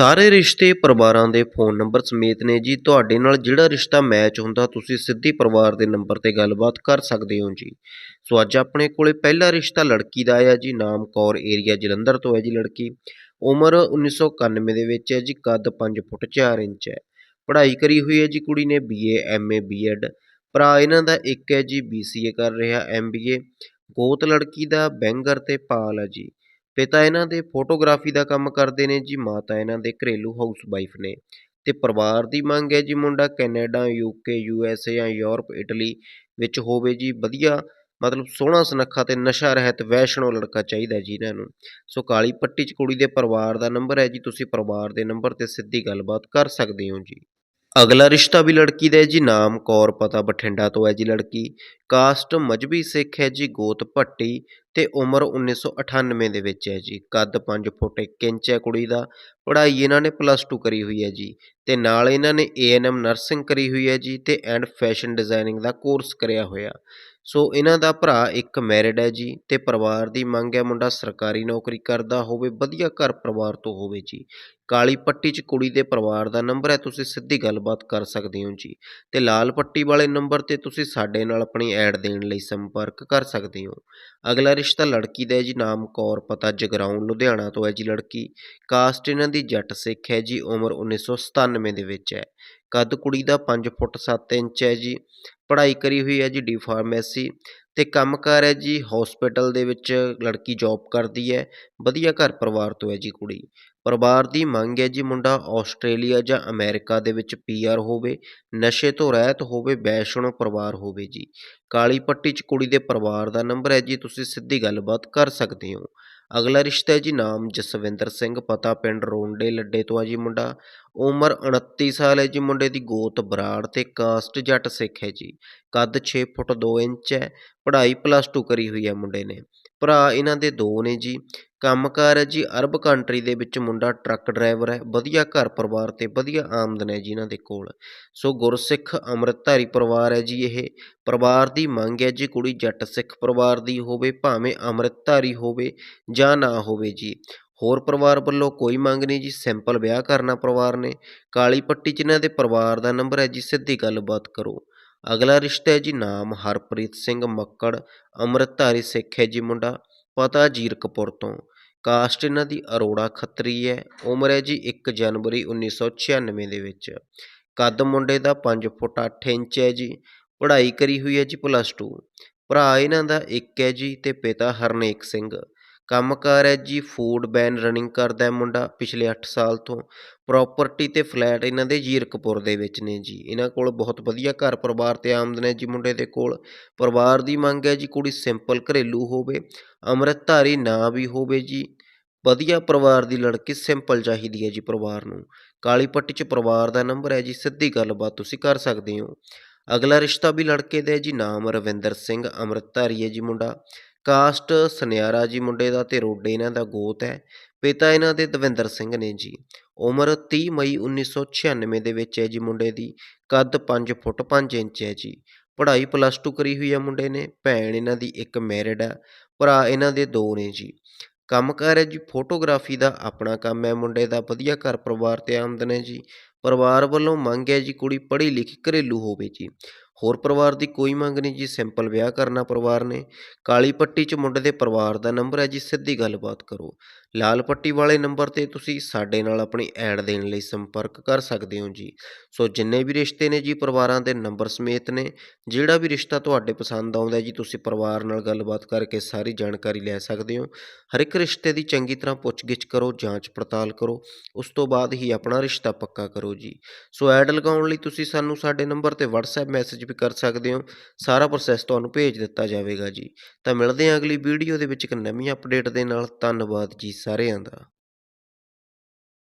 ਸਾਰੇ ਰਿਸ਼ਤੇ ਪਰਿਵਾਰਾਂ ਦੇ ਫ਼ੋਨ ਨੰਬਰ ਸਮੇਤ ਨੇ ਜੀ। ਤੁਹਾਡੇ ਨਾਲ ਜਿਹੜਾ ਰਿਸ਼ਤਾ ਮੈਚ ਹੁੰਦਾ, ਤੁਸੀਂ ਸਿੱਧੀ ਪਰਿਵਾਰ ਦੇ ਨੰਬਰ 'ਤੇ ਗੱਲਬਾਤ ਕਰ ਸਕਦੇ ਹੋ ਜੀ। ਸੋ ਅੱਜ ਆਪਣੇ ਕੋਲੇ ਪਹਿਲਾ ਰਿਸ਼ਤਾ ਲੜਕੀ ਦਾ ਆਇਆ ਜੀ। ਨਾਮ ਕੌਰ ਏਰੀਆ ਜਲੰਧਰ ਤੋਂ ਹੈ ਜੀ ਲੜਕੀ। ਉਮਰ 1991 ਦੇ ਵਿੱਚ ਹੈ ਜੀ। ਕੱਦ 5 ਫੁੱਟ 4 ਇੰਚ ਹੈ। ਪੜ੍ਹਾਈ ਕਰੀ ਹੋਈ ਹੈ ਜੀ ਕੁੜੀ ਨੇ ਬੀਏ ਐਮਏ ਬੀਐਡ ਭਰਾ ਇਹਨਾਂ ਦਾ ਇੱਕ ਹੈ ਜੀ ਬੀਸੀਏ ਕਰ ਰਿਹਾ ਐਮਬੀਏ ਗੋਤ ਲੜਕੀ ਦਾ, ਬੈਂਗਰ ਤੇ ਪਾਲ ਹੈ ਜੀ। ਪਿਤਾ ਇਹਨਾਂ ਦੇ ਫੋਟੋਗ੍ਰਾਫੀ ਦਾ ਕੰਮ ਕਰਦੇ ਨੇ ਜੀ, ਮਾਤਾ ਇਹਨਾਂ ਦੇ ਘਰੇਲੂ ਹਾਊਸ ਵਾਈਫ ਨੇ। ਤੇ ਪਰਿਵਾਰ ਦੀ ਮੰਗ ਹੈ ਜੀ ਮੁੰਡਾ ਕੈਨੇਡਾ ਯੂਕੇ ਯੂਐਸਏ ਜਾਂ ਯੂਰਪ, ਇਟਲੀ ਵਿੱਚ ਹੋਵੇ ਜੀ। ਵਧੀਆ, ਮਤਲਬ ਸੋਹਣਾ ਸੁਨੱਖਾ ਤੇ ਨਸ਼ਾ ਰਹਿਤ ਵੈਸ਼ਨੋ ਲੜਕਾ ਚਾਹੀਦਾ ਜੀ ਇਹਨਾਂ ਨੂੰ। ਸੋ ਕਾਲੀ ਪੱਟੀ ਚ ਕੁੜੀ ਦੇ ਪਰਿਵਾਰ ਦਾ ਨੰਬਰ ਹੈ ਜੀ, ਤੁਸੀਂ ਪਰਿਵਾਰ ਦੇ ਨੰਬਰ ਤੇ ਸਿੱਧੀ ਗੱਲਬਾਤ ਕਰ ਸਕਦੇ ਹੋ ਜੀ। ਅਗਲਾ ਰਿਸ਼ਤਾ ਵੀ ਲੜਕੀ ਦਾ ਹੈ ਜੀ, ਨਾਮ ਕੌਰ, ਪਤਾ ਬਠਿੰਡਾ ਤੋਂ ਹੈ ਜੀ ਲੜਕੀ। ਕਾਸਟ ਮਜਬੀ ਸਿੱਖ ਹੈ ਜੀ, ਗੋਤ ਭੱਟੀ ਤੇ ਉਮਰ 1998 ਦੇ ਵਿੱਚ ਹੈ ਜੀ। ਕੱਦ 5 ਫੁੱਟ 1 ਇੰਚ ਹੈ ਕੁੜੀ ਦਾ, ਪੜ੍ਹਾਈ ਇਹਨਾਂ ਨੇ ਪਲੱਸ 2 ਕਰੀ ਹੋਈ ਹੈ ਜੀ। ਤੇ ਨਾਲ ਇਹਨਾਂ ਨੇ ਏਐਨਐਮ ਨਰਸਿੰਗ ਕਰੀ ਹੋਈ ਹੈ ਜੀ ਤੇ ਐਂਡ ਫੈਸ਼ਨ ਡਿਜ਼ਾਈਨਿੰਗ ਦਾ ਕੋਰਸ ਕਰਿਆ ਹੋਇਆ। ਸੋ ਇਹਨਾਂ ਦਾ ਭਰਾ ਇੱਕ ਮੈਰਿਡ ਹੈ ਜੀ ਤੇ ਪਰਿਵਾਰ ਦੀ ਮੰਗ ਹੈ ਮੁੰਡਾ ਸਰਕਾਰੀ ਨੌਕਰੀ ਕਰਦਾ ਹੋਵੇ, ਵਧੀਆ ਘਰ ਪਰਿਵਾਰ ਤੋਂ ਹੋਵੇ ਜੀ। ਕਾਲੀ ਪੱਟੀ 'ਚ ਕੁੜੀ ਦੇ ਪਰਿਵਾਰ ਦਾ ਨੰਬਰ ਹੈ, ਤੁਸੀਂ ਸਿੱਧੀ ਗੱਲਬਾਤ ਕਰ ਸਕਦੇ ਹੋ ਜੀ। ਤੇ ਲਾਲ ਪੱਟੀ ਵਾਲੇ ਨੰਬਰ ਤੇ ਤੁਸੀਂ ਸਾਡੇ ਨਾਲ ਆਪਣੀ ਐਡ ਦੇਣ ਲਈ ਸੰਪਰਕ ਕਰ ਸਕਦੇ ਹੋ। ਅਗਲਾ ਰਿਸ਼ਤਾ ਲੜਕੀ ਦਾ ਹੈ ਜੀ, ਨਾਮ ਕੌਰ, ਪਤਾ ਜਗਰਾਉਂ, ਲੁਧਿਆਣਾ ਤੋਂ ਹੈ ਜੀ ਲੜਕੀ। ਕਾਸਟ ਇਹਨਾਂ ਦੀ ਜੱਟ ਸਿੱਖ ਹੈ ਜੀ, ਉਮਰ 1997 ਦੇ ਵਿੱਚ ਹੈ। ਕੱਦ ਕੁੜੀ ਦਾ 5 ਫੁੱਟ 7 ਇੰਚ ਹੈ ਜੀ, ਪੜ੍ਹਾਈ ਕਰੀ ਹੋਈ ਹੈ ਜੀ ਡੀ ਫਾਰਮੇਸੀ ਤੇ ਕੰਮਕਾਰ ਹੈ ਜੀ ਹਸਪੀਟਲ ਦੇ ਵਿੱਚ ਲੜਕੀ ਜੌਬ ਕਰਦੀ ਹੈ, ਵਧੀਆ ਘਰ ਪਰਿਵਾਰ ਤੋਂ ਹੈ ਜੀ ਕੁੜੀ। ਪਰਿਵਾਰ ਦੀ ਮੰਗ ਹੈ ਜੀ ਮੁੰਡਾ ਆਸਟ੍ਰੇਲੀਆ ਜਾਂ ਅਮਰੀਕਾ ਦੇ ਵਿੱਚ ਪੀਆਰ ਹੋਵੇ, ਨਸ਼ੇ ਤੋਂ ਰਹਿਤ ਹੋਵੇ ਵੈਸ਼ਨੋ ਪਰਿਵਾਰ ਹੋਵੇ ਜੀ। ਕਾਲੀ ਪੱਟੀ 'ਚ ਕੁੜੀ ਦੇ ਪਰਿਵਾਰ ਦਾ ਨੰਬਰ ਹੈ ਜੀ, ਤੁਸੀਂ ਸਿੱਧੀ ਗੱਲਬਾਤ ਕਰ ਸਕਦੇ ਹੋ। ਅਗਲਾ ਰਿਸ਼ਤਾ ਹੈ ਜੀ ਨਾਮ ਜਸਵਿੰਦਰ ਸਿੰਘ, ਪਤਾ ਪਿੰਡ ਰੋਂਡੇ ਲੱਡੇ ਤੋਂ ਆ ਜੀ ਮੁੰਡਾ। ਉਮਰ 29 ਸਾਲ ਹੈ ਜੀ ਮੁੰਡੇ ਦੀ, ਗੋਤ ਬਰਾੜ ਤੇ ਕਾਸਟ ਜੱਟ ਸਿੱਖ ਹੈ ਜੀ। ਕੱਦ 6 ਫੁੱਟ 2 ਇੰਚ ਹੈ, ਪੜ੍ਹਾਈ ਪਲੱਸ 2 ਕਰੀ ਹੋਈ ਹੈ ਮੁੰਡੇ ਨੇ। ਭਰਾ ਇਹਨਾਂ ਦੇ ਦੋ ਨੇ ਜੀ। ਕੰਮਕਾਰ ਹੈ ਜੀ, ਅਰਬ ਕੰਟਰੀ ਦੇ ਵਿੱਚ ਮੁੰਡਾ ਟਰੱਕ ਡਰਾਈਵਰ ਹੈ, ਵਧੀਆ ਘਰ ਪਰਿਵਾਰ ਤੇ ਵਧੀਆ ਆਮਦਨ ਹੈ ਜੀ ਇਹਨਾਂ ਦੇ ਕੋਲ। ਸੋ ਗੁਰਸਿੱਖ ਅੰਮ੍ਰਿਤਧਾਰੀ ਪਰਿਵਾਰ ਹੈ ਜੀ ਇਹ। ਪਰਿਵਾਰ ਦੀ ਮੰਗ ਹੈ ਜੀ ਕੁੜੀ ਜੱਟ ਸਿੱਖ ਪਰਿਵਾਰ ਦੀ ਹੋਵੇ, ਭਾਵੇਂ ਅੰਮ੍ਰਿਤਧਾਰੀ ਹੋਵੇ ਜਾਂ ਨਾ ਹੋਵੇ ਜੀ। ਹੋਰ ਪਰਿਵਾਰ ਵੱਲੋਂ ਕੋਈ ਮੰਗ ਨਹੀਂ ਜੀ ਸਿੰਪਲ ਵਿਆਹ ਕਰਨਾ ਪਰਿਵਾਰ ਨੇ। ਕਾਲੀ ਪੱਟੀ 'ਚ ਇਹਨਾਂ ਦੇ ਪਰਿਵਾਰ ਦਾ ਨੰਬਰ ਹੈ ਜੀ, ਸਿੱਧੀ ਗੱਲਬਾਤ ਕਰੋ। ਅਗਲਾ ਰਿਸ਼ਤਾ ਹੈ ਜੀ ਨਾਮ, ਹਰਪ੍ਰੀਤ ਸਿੰਘ ਮੱਕੜ, ਅੰਮ੍ਰਿਤਧਾਰੀ ਸਿੱਖ ਹੈ ਜੀ ਮੁੰਡਾ, ਪਤਾ ਜੀਰਕਪੁਰ ਤੋਂ। ਕਾਸਟ ਇਹਨਾਂ ਦੀ ਅਰੋੜਾ ਖੱਤਰੀ ਹੈ, ਉਮਰ ਹੈ ਜੀ 1 ਜਨਵਰੀ 1996 ਦੇ ਵਿੱਚ। ਕੱਦ ਮੁੰਡੇ ਦਾ 5 ਫੁੱਟ 8 ਇੰਚ ਹੈ ਜੀ, ਪੜ੍ਹਾਈ ਕਰੀ ਹੋਈ ਹੈ ਜੀ ਪਲੱਸ 2 ਭਰਾ ਇਹਨਾਂ ਦਾ ਇੱਕ ਹੈ ਜੀ ਤੇ ਪਿਤਾ ਹਰਨੇਕ ਸਿੰਘ। ਕੰਮ ਕਾਰ ਹੈ ਜੀ ਫੂਡ ਬੈਨ ਰਨਿੰਗ ਕਰਦਾ ਹੈ ਮੁੰਡਾ ਪਿਛਲੇ 8 ਸਾਲ ਤੋਂ। ਪ੍ਰੋਪਰਟੀ ਤੇ ਫਲੈਟ ਇਹਨਾਂ ਦੇ ਜੀਰਕਪੁਰ ਦੇ ਵਿੱਚ ਨੇ ਜੀ। ਇਹਨਾਂ ਕੋਲ ਬਹੁਤ ਵਧੀਆ ਘਰ ਪਰਿਵਾਰ ਤੇ ਆਮਦਨ ਹੈ ਜੀ ਮੁੰਡੇ ਦੇ ਕੋਲ। ਪਰਿਵਾਰ ਦੀ ਮੰਗ ਹੈ ਜੀ ਕੁੜੀ ਸਿੰਪਲ ਘਰੇਲੂ ਹੋਵੇ, ਅੰਮ੍ਰਿਤਧਾਰੀ ਨਾ ਵੀ ਹੋਵੇ ਜੀ। ਵਧੀਆ ਪਰਿਵਾਰ ਦੀ ਲੜਕੀ ਸਿੰਪਲ ਚਾਹੀਦੀ ਹੈ ਜੀ ਪਰਿਵਾਰ ਨੂੰ। ਕਾਲੀ ਪੱਟੀ 'ਚ ਪਰਿਵਾਰ ਦਾ ਨੰਬਰ ਹੈ ਜੀ, ਸਿੱਧੀ ਗੱਲਬਾਤ ਤੁਸੀਂ ਕਰ ਸਕਦੇ ਹੋ। ਅਗਲਾ ਰਿਸ਼ਤਾ ਵੀ ਲੜਕੇ ਦਾ ਹੈ ਜੀ, ਨਾਮ ਰਵਿੰਦਰ ਸਿੰਘ, ਅੰਮ੍ਰਿਤਧਾਰੀ ਹੈ ਜੀ ਮੁੰਡਾ। ਕਾਸਟ ਸੁਨਿਆਰਾ ਜੀ ਮੁੰਡੇ ਦਾ ਤੇ ਰੋਡੇ ਇਹਨਾਂ ਦਾ ਗੋਤ ਹੈ। ਪਿਤਾ ਇਹਨਾਂ ਦੇ ਦਵਿੰਦਰ ਸਿੰਘ ਨੇ ਜੀ। ਉਮਰ 30 ਮਈ 1996 ਦੇ ਵਿੱਚ ਹੈ ਜੀ ਮੁੰਡੇ ਦੀ। ਕੱਦ 5 ਫੁੱਟ 5 ਇੰਚ ਹੈ ਜੀ। ਪੜ੍ਹਾਈ ਪਲੱਸ 2 ਕਰੀ ਹੋਈ ਹੈ ਮੁੰਡੇ ਨੇ। ਭੈਣ ਇਹਨਾਂ ਦੀ ਇੱਕ ਮੈਰਿਡ ਹੈ ਭਰਾ ਇਹਨਾਂ ਦੇ ਦੋ ਨੇ ਜੀ। ਕੰਮਕਾਰ ਹੈ ਜੀ, ਫੋਟੋਗ੍ਰਾਫੀ ਦਾ ਆਪਣਾ ਕੰਮ ਹੈ। ਮੁੰਡੇ ਦਾ ਵਧੀਆ ਘਰ ਪਰਿਵਾਰ ਤੇ ਆਮਦਨ ਹੈ ਜੀ। ਪਰਿਵਾਰ ਵੱਲੋਂ ਮੰਗ ਹੈ ਜੀ ਕੁੜੀ ਪੜ੍ਹੀ ਲਿਖੀ ਘਰੇਲੂ ਹੋਵੇ ਜੀ। ਹੋਰ ਪਰਿਵਾਰ ਦੀ ਕੋਈ ਮੰਗ ਨਹੀਂ ਜੀ ਸਿੰਪਲ ਵਿਆਹ ਕਰਨਾ ਪਰਿਵਾਰ ਨੇ। ਕਾਲੀ ਪੱਟੀ 'ਚ ਮੁੰਡੇ ਦੇ ਪਰਿਵਾਰ ਦਾ ਨੰਬਰ ਹੈ ਜੀ, ਸਿੱਧੀ ਗੱਲਬਾਤ ਕਰੋ। ਲਾਲ ਪੱਟੀ ਵਾਲੇ ਨੰਬਰ ਤੇ ਤੁਸੀਂ ਸਾਡੇ ਨਾਲ ਆਪਣੀ ਐਡ ਦੇਣ ਲਈ ਸੰਪਰਕ ਕਰ ਸਕਦੇ ਹੋ ਜੀ। ਸੋ ਜਿੰਨੇ ਵੀ ਰਿਸ਼ਤੇ ਨੇ ਜੀ, ਪਰਿਵਾਰਾਂ ਦੇ ਨੰਬਰ ਸਮੇਤ ਨੇ, ਜਿਹੜਾ ਵੀ ਰਿਸ਼ਤਾ ਤੁਹਾਡੇ ਪਸੰਦ ਆਉਂਦਾ ਜੀ, ਤੁਸੀਂ ਪਰਿਵਾਰ ਨਾਲ ਗੱਲਬਾਤ ਕਰਕੇ ਸਾਰੀ ਜਾਣਕਾਰੀ ਲੈ ਸਕਦੇ ਹੋ। ਹਰ ਇੱਕ ਰਿਸ਼ਤੇ ਦੀ ਚੰਗੀ ਤਰ੍ਹਾਂ ਪੁੱਛਗਿੱਛ ਕਰੋ, ਜਾਂਚ ਪੜਤਾਲ ਕਰੋ, ਉਸ ਤੋਂ ਬਾਅਦ ਹੀ ਆਪਣਾ ਰਿਸ਼ਤਾ ਪੱਕਾ ਕਰੋ ਜੀ। ਸੋ ਐਡ ਲਗਾਉਣ ਲਈ ਤੁਸੀਂ ਸਾਨੂੰ ਸਾਡੇ ਨੰਬਰ ਤੇ WhatsApp ਮੈਸੇਜ ਵੀ ਕਰ ਸਕਦੇ ਹੋ। ਸਾਰਾ ਪ੍ਰੋਸੈਸ ਤੁਹਾਨੂੰ ਭੇਜ ਦਿੱਤਾ ਜਾਵੇਗਾ ਜੀ। ਤਾਂ ਮਿਲਦੇ ਹਾਂ ਅਗਲੀ ਵੀਡੀਓ ਦੇ ਵਿੱਚ ਇੱਕ ਨਵੀਂ ਅਪਡੇਟ ਦੇ ਨਾਲ। ਧੰਨਵਾਦ ਜੀ ਸਾਰਿਆਂ ਦਾ।